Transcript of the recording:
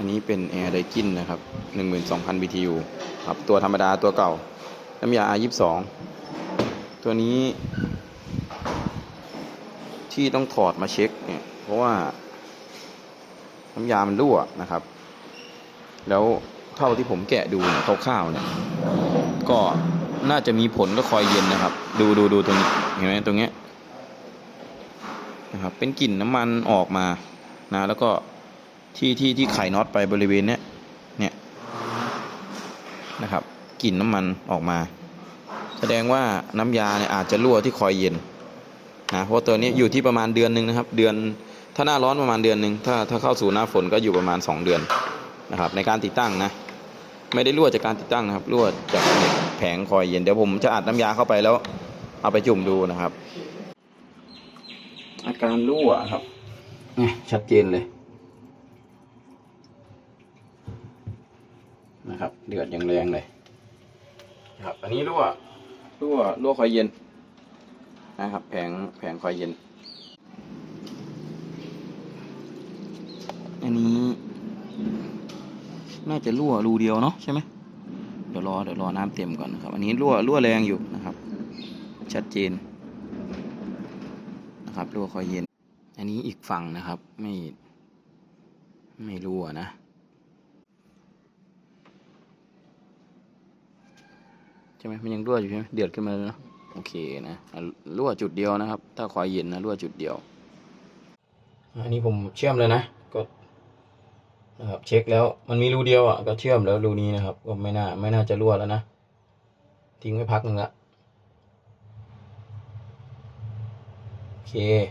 อันนี้เป็นแอร์ไดกินนะครับ 12,000 BTU ครับ ตัวธรรมดาตัวเก่า น้ำยา R22 ตัวนี้ ที่ต้องถอดมาเช็คเนี่ย เพราะว่า น้ำยามันรั่วนะครับ แล้วเท่าที่ผมแกะดูเนี่ยคร่าวๆเนี่ย ก็น่าจะมีผลก็คอยเย็นนะครับ ดูดูดูตรงนี้เห็นไหมตรงเนี้ยนะครับ เป็นกลิ่นน้ำมันออกมานะแล้วก็ ที่ที่ที่ไขน็อตไปบริเวณเนี้ยเนี่ยนะครับกลิ่นน้ำมันออกมา แสดงว่าน้ำยาเนี่ยอาจจะรั่วที่คอยเย็นนะเพราะตัวนี้อยู่ที่ประมาณเดือนหนึ่งนะครับ เดือนถ้าหน้าร้อนประมาณเดือนหนึ่งถ้าถ้าเข้าสู่หน้าฝนก็อยู่ประมาณ 2 เดือนนะครับในการติดตั้งนะไม่ได้รั่วจากการติดตั้งนะครับรั่วจากแผงคอยเย็นเดี๋ยวผมจะอัดน้ำยาเข้าไปแล้ว เอาไปจุ่มดูนะครับ อาการรั่วครับเนี่ยชัดเจนเลย นะครับเดือดอย่างแรงเลยนะครับ อันนี้รั่วรั่วรั่วคอยเย็นนะครับ แผงแผงคอยเย็น อันนี้ น่าจะรั่วรูเดียวเนาะใช่ไหมเดี๋ยวรอเดี๋ยวรอน้ำเต็มก่อนนะครับ อันนี้รั่วรั่วแรงอยู่นะครับ ชัดเจนนะครับรั่วคอยเย็น อันนี้อีกฝั่งนะครับ ไม่ ไม่รั่วนะ ใช่ไหมมันยังรั่วอยู่ใช่ไหมเดือดขึ้นมาแล้วนะโอเคนะรั่วจุดเดียวนะครับ ถ้าคอยเย็นนะรั่วจุดเดียว อันนี้ผมเชื่อมเลยนะกดนะครับเช็คแล้วมันมีรูเดียวอะก็เชื่อมแล้วรูนี้นะครับ ก็ไม่น่าไม่น่าจะรั่วแล้วนะทิ้งไว้พักหนึ่งละโอเค